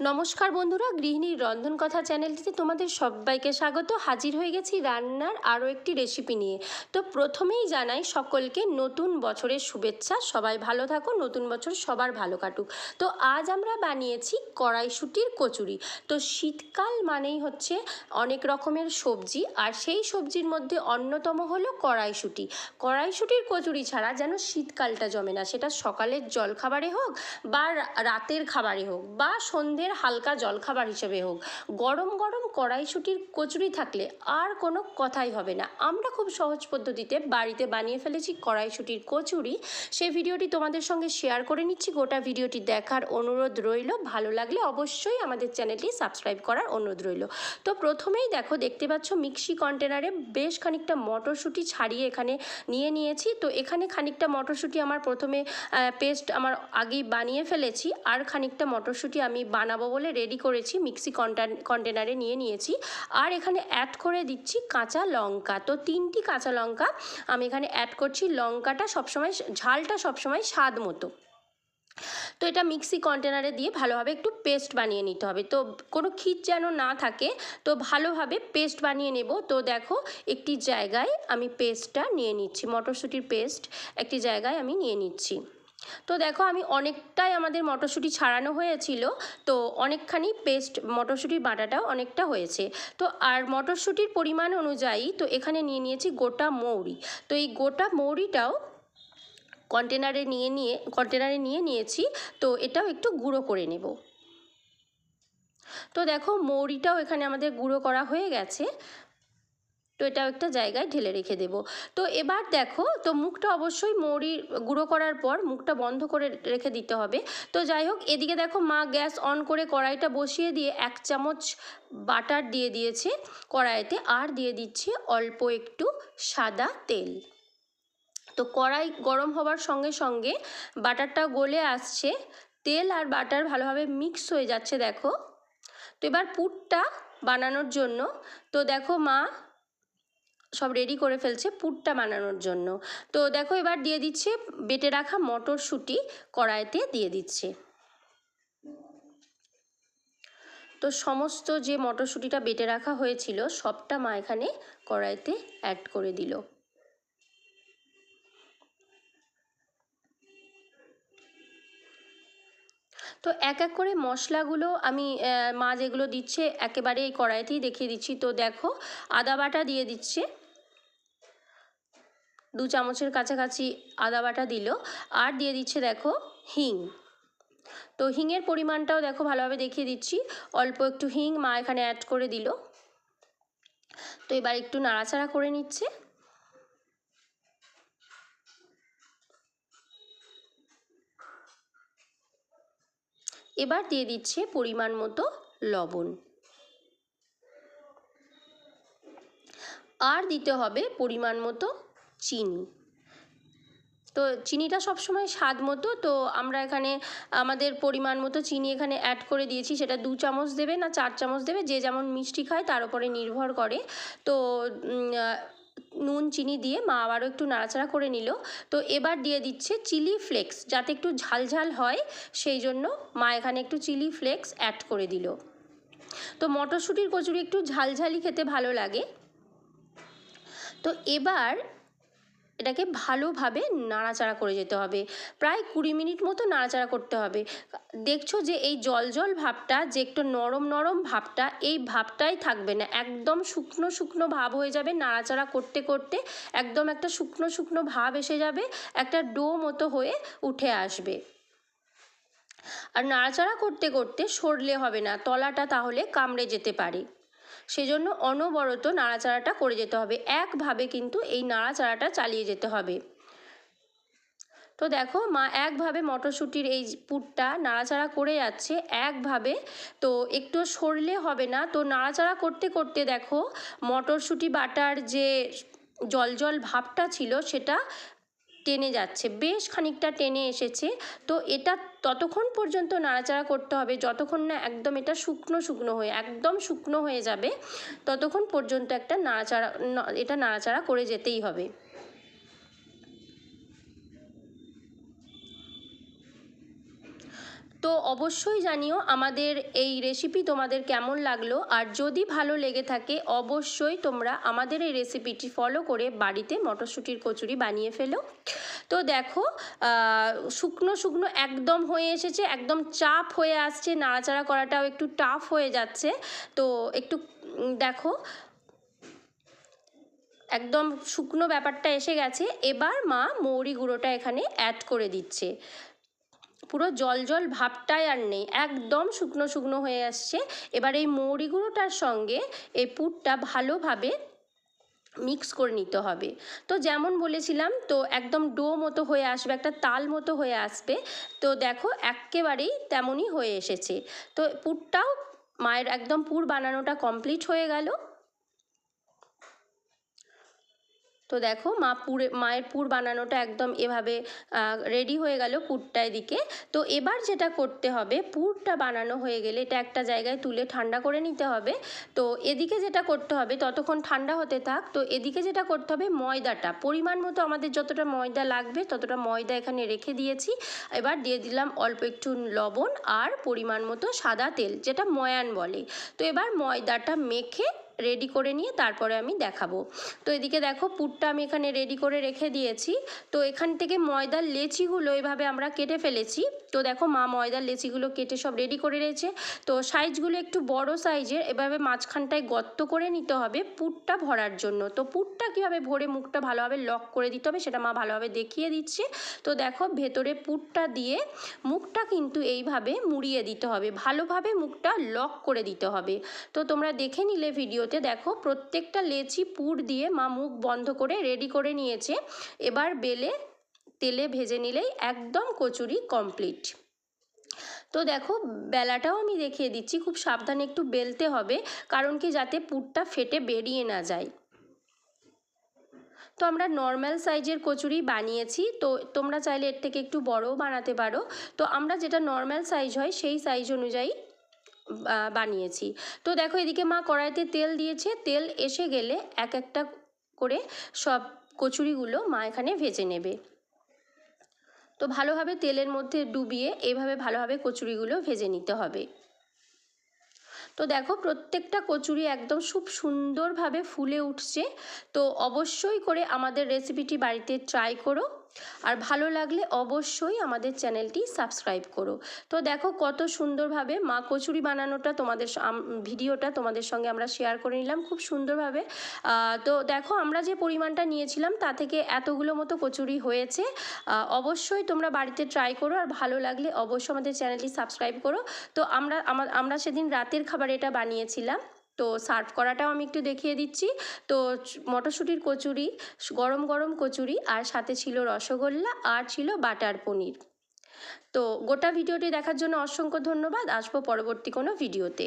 নমস্কার বন্ধুরা, গৃহিণীর রন্ধন কথা চ্যানেলটিতে তোমাদের সবাইকে স্বাগত। হাজির হয়ে গেছি রান্নার আরও একটি রেসিপি নিয়ে। তো প্রথমেই জানাই সকলকে নতুন বছরের শুভেচ্ছা। সবাই ভালো থাকো নতুন বছর সবার ভালো কাটুক। তো আজ আমরা বানিয়েছি কড়াইশুটির কচুরি। তো শীতকাল মানেই হচ্ছে অনেক রকমের সবজি, আর সেই সবজির মধ্যে অন্যতম হলো কড়াইশুটি। কড়াইশুটির কচুরি ছাড়া যেন শীতকালটা জমে না। সেটা সকালের জলখাবারে হোক বা রাতের খাবারে হোক বা সন্ধ্যের হালকা জলখাবার হিসেবে হোক। গরম গরম কড়াইশুটির কচুরি থাকলে আর কোনো কথাই হবে না। আমরা খুব সহজ পদ্ধতিতে বাড়িতে বানিয়ে ফেলেছি কড়াইশুটির কচুরি। সেই ভিডিওটি তোমাদের সঙ্গে শেয়ার করে নিচ্ছি। গোটা ভিডিওটি দেখার অনুরোধ রইল। ভালো লাগলে অবশ্যই আমাদের চ্যানেলটি সাবস্ক্রাইব করার অনুরোধ রইল। তো প্রথমেই দেখো, দেখতে পাচ্ছ মিক্সি কন্টেনারে বেশ খানিকটা মটরশুঁটি ছাড়িয়ে এখানে নিয়ে নিয়েছি। তো এখানে খানিকটা মটরশুঁটি আমার প্রথমে পেস্ট আমার আগেই বানিয়ে ফেলেছি। আর খানিকটা মটরশুঁটি আমি বানাবো বলে রেডি করেছি মিক্সি কন্টেনারে নিয়ে নিয়েছি। আর এখানে অ্যাড করে দিচ্ছি কাঁচা লঙ্কা। তো তিনটি কাঁচা লঙ্কা আমি এখানে অ্যাড করছি। লঙ্কাটা সবসময় ঝালটা সবসময় স্বাদ মতো। তো এটা মিক্সি কন্টেনারে দিয়ে ভালোভাবে একটু পেস্ট বানিয়ে নিতে হবে। তো কোনো খিট যেন না থাকে, তো ভালোভাবে পেস্ট বানিয়ে নেব। তো দেখো একটি জায়গায় আমি পেস্টটা নিয়ে নিচ্ছি। মটরশুঁটির পেস্ট একটি জায়গায় আমি নিয়ে নিচ্ছি। তো দেখো আমি অনেকটাই আমাদের মটরশুঁটি ছাড়ানো হয়েছিল, তো অনেকখানি পেস্ট মটরশুঁটির বাটাটাও অনেকটা হয়েছে। তো আর মটরশুঁটির পরিমাণ অনুযায়ী তো এখানে নিয়ে নিয়েছি গোটা মৌরি। তো এই গোটা মৌরিটাও কন্টেনারে নিয়ে নিয়ে কন্টেনারে নিয়ে নিয়েছি, তো এটাও একটু গুঁড়ো করে নেব। তো দেখো মৌরিটাও এখানে আমাদের গুঁড়ো করা হয়ে গেছে। তো এটাও একটা জায়গায় ঢেলে রেখে দেব। তো এবার দেখো, তো মুখটা অবশ্যই মৌরি গুঁড়ো করার পর মুখটা বন্ধ করে রেখে দিতে হবে। তো যাই হোক, এদিকে দেখো মা গ্যাস অন করে কড়াইটা বসিয়ে দিয়ে এক চামচ বাটার দিয়ে দিয়েছে। কড়াইতে আর দিয়ে দিচ্ছে অল্প একটু সাদা তেল। তো কড়াই গরম হওয়ার সঙ্গে সঙ্গে বাটারটা গলে আসছে। তেল আর বাটার ভালোভাবে মিক্স হয়ে যাচ্ছে, দেখো। তো এবার পুরটা বানানোর জন্য, তো দেখো মা সব রেডি করে ফেলছে পুরটা বানানোর জন্য। তো দেখো এবার দিয়ে দিচ্ছে, বেটে রাখা মটরশুঁটি কড়াইতে দিয়ে দিচ্ছে। তো সমস্ত যে মটরশুঁটিটা বেটে রাখা হয়েছিল, সবটা মা এখানে কড়াইতে অ্যাড করে দিল। তো এক এক করে মশলাগুলো আমি মা যেগুলো দিচ্ছে একেবারে এই কড়াইতেই দেখিয়ে দিচ্ছি। তো দেখো, আদা বাটা দিয়ে দিচ্ছে। দু চামচের কাছাকাছি আদা বাটা দিল। আর দিয়ে দিচ্ছে দেখো, হিং। তো হিংয়ের পরিমাণটাও দেখো ভালোভাবে দেখিয়ে দিচ্ছি। অল্প একটু হিং মা এখানে অ্যাড করে দিল। তো এবার একটু নাড়াচাড়া করে নিচ্ছে। এবার দিয়ে দিচ্ছে পরিমাণ মতো লবণ। আর দিতে হবে পরিমাণ মতো চিনি। তো চিনিটা সবসময় স্বাদ মতো, তো আমরা এখানে আমাদের পরিমাণ মতো চিনি এখানে অ্যাড করে দিয়েছি। সেটা দু চামচ দেবে না চার চামচ দেবে, যে যেমন মিষ্টি খায় তার উপরে নির্ভর করে। তো নুন, চিনি দিয়ে মা আবারও একটু নাড়াচাড়া করে নিল। তো এবার দিয়ে দিচ্ছে চিলি ফ্লেক্স, যাতে একটু ঝালঝাল ঝাল হয়, সেই জন্য মা এখানে একটু চিলি ফ্লেক্স অ্যাড করে দিল। তো মটরশুঁটির কচুরি একটু ঝালঝালি খেতে ভালো লাগে। তো এবার এটাকে ভালোভাবে নাড়াচাড়া করে যেতে হবে। প্রায় কুড়ি মিনিট মতো নাড়াচাড়া করতে হবে। দেখছ যে এই জল জল ভাবটা, যে একটু নরম নরম ভাবটা, এই ভাবটাই থাকবে না। একদম শুকনো শুকনো ভাব হয়ে যাবে নাড়াচাড়া করতে করতে। একদম একটা শুকনো শুকনো ভাব এসে যাবে, একটা ডো মতো হয়ে উঠে আসবে। আর নাড়াচাড়া করতে করতে সরলে হবে না, তলাটা তাহলে কামড়ে যেতে পারে। সেজন্য অনবরত নাড়াচাড়াটা করে যেতে হবে। একভাবে কিন্তু এই নাড়াচাড়াটা চালিয়ে যেতে হবে। তো দেখো, মা একভাবে মটরশুঁটির এই পুরটা নাড়াচাড়া করে যাচ্ছে, একভাবে। তো একটু সরলে হবে না। তো নাড়াচাড়া করতে করতে দেখো, মটরশুঁটি বাটার যে জল জল ভাবটা ছিল, সেটা টেনে যাচ্ছে, বেশ খানিকটা টেনে এসেছে। তো এটা ততক্ষণ পর্যন্ত নাড়াচাড়া করতে হবে, যতক্ষণ না একদম এটা শুকনো শুকনো হয়ে, একদম শুকনো হয়ে যাবে, ততক্ষণ পর্যন্ত একটা নাড়াচাড়া এটা নাড়াচাড়া করে যেতেই হবে। তো অবশ্যই জানিও আমাদের এই রেসিপি তোমাদের কেমন লাগল, আর যদি ভালো লেগে থাকে অবশ্যই তোমরা আমাদের এই রেসিপিটি ফলো করে বাড়িতে মটরশুঁটির কচুরি বানিয়ে ফেলো। তো দেখো শুকনো শুকনো একদম হয়ে এসেছে, একদম চাপ হয়ে আসছে, নাড়াচাড়া করাটাও একটু টাফ হয়ে যাচ্ছে। তো একটু দেখো, একদম শুকনো ব্যাপারটা এসে গেছে। এবার মা মৌরি গুঁড়োটা এখানে অ্যাড করে দিচ্ছে। পুরো জল জল ভাবটাই আর নেই, একদম শুকনো শুকনো হয়ে আসছে। এবার এই মৌরি গুঁড়োটার সঙ্গে এই পুরটা ভালোভাবে মিক্স করে নিতে হবে। তো যেমন বলেছিলাম, তো একদম ডো মতো হয়ে আসবে, একটা তাল মতো হয়ে আসবে। তো দেখো একেবারেই তেমনই হয়ে এসেছে। তো পুরটাও মায়ের একদম পুর বানানোটা কমপ্লিট হয়ে গেল। তো দেখো মা পুরে, মায়ের পুর বানানোটা একদম এভাবে রেডি হয়ে গেল পুরটা এদিকে। তো এবার যেটা করতে হবে, পুরটা বানানো হয়ে গেলে এটা একটা জায়গায় তুলে ঠান্ডা করে নিতে হবে। তো এদিকে যেটা করতে হবে, ততক্ষণ ঠান্ডা হতে থাক, তো এদিকে যেটা করতে হবে, ময়দাটা। পরিমাণ মতো আমাদের যতটা ময়দা লাগবে, ততটা ময়দা এখানে রেখে দিয়েছি। এবার দিয়ে দিলাম অল্প একটু লবণ আর পরিমাণ মতো সাদা তেল, যেটা ময়ান বলে। তো এবার ময়দাটা মেখে রেডি করে নিয়ে তারপরে আমি দেখাবো। তো এদিকে দেখো পুরটা আমি এখানে রেডি করে রেখে দিয়েছি। তো এখান থেকে ময়দার লেচিগুলো এভাবে আমরা কেটে ফেলেছি। তো দেখো মা ময়দার লেচিগুলো কেটে সব রেডি করে রয়েছে তো সাইজগুলো একটু বড় সাইজের এভাবে মাঝখানটায় গর্ত করে নিতে হবে পুরটা ভরার জন্য। তো পুরটা কীভাবে ভরে মুখটা ভালোভাবে লক করে দিতে হবে সেটা মা ভালোভাবে দেখিয়ে দিচ্ছে। তো দেখো ভেতরে পুরটা দিয়ে মুখটা কিন্তু এইভাবে মুড়িয়ে দিতে হবে। ভালোভাবে মুখটা লক করে দিতে হবে। তো তোমরা দেখে নিলে ভিডিওতে দেখো, প্রত্যেকটা লেচি পুর দিয়ে মা মুখ বন্ধ করে রেডি করে নিয়েছে। এবার বেলে তেলে ভেজে নিলেই একদম কচুরি কমপ্লিট তো দেখো, বেলাটাও আমি দেখিয়ে দিচ্ছি, খুব সাবধানে একটু বেলতে হবে, কারণ কি যাতে পুরটা ফেটে বেরিয়ে না যায়। তো আমরা নর্মাল সাইজের কচুরি বানিয়েছি, তো তোমরা চাইলে এর থেকে একটু বড়ও বানাতে পারো। তো আমরা যেটা নর্মাল সাইজ হয়, সেই সাইজ অনুযায়ী বানিয়েছি। তো দেখো এদিকে মা কড়াইতে তেল দিয়েছে। তেল এসে গেলে এক একটা করে সব কচুরিগুলো মা এখানে ভেজে নেবে। তো ভালোভাবে তেলের মধ্যে ডুবিয়ে এভাবে ভালোভাবে কচুরিগুলো ভেজে নিতে হবে। তো দেখো প্রত্যেকটা কচুরি একদম খুব সুন্দরভাবে ফুলে উঠছে। তো অবশ্যই করে আমাদের রেসিপিটি বাড়িতে ট্রাই করো। আর ভালো লাগলে অবশ্যই আমাদের চ্যানেলটি সাবস্ক্রাইব করো। তো দেখো কত সুন্দরভাবে মা কচুরি বানানোটা তোমাদের ভিডিওটা তোমাদের সঙ্গে আমরা শেয়ার করে নিলাম খুব সুন্দরভাবে। তো দেখো আমরা যে পরিমাণটা নিয়েছিলাম তা থেকে এতগুলো মতো কচুরি হয়েছে। অবশ্যই তোমরা বাড়িতে ট্রাই করো আর ভালো লাগলে অবশ্যই আমাদের চ্যানেলটি সাবস্ক্রাইব করো। তো আমরা আমরা সেদিন রাতের খাবার এটা বানিয়েছিলাম। তো সার্ভ করাটাও আমি একটু দেখিয়ে দিচ্ছি। তো মটরশুঁটির কচুরি গরম গরম কচুরি আর সাথে ছিল রসগোল্লা আর ছিল বাটার পনির। তো গোটা ভিডিওটি দেখার জন্য অসংখ্য ধন্যবাদ। আসব পরবর্তী কোনো ভিডিওতে।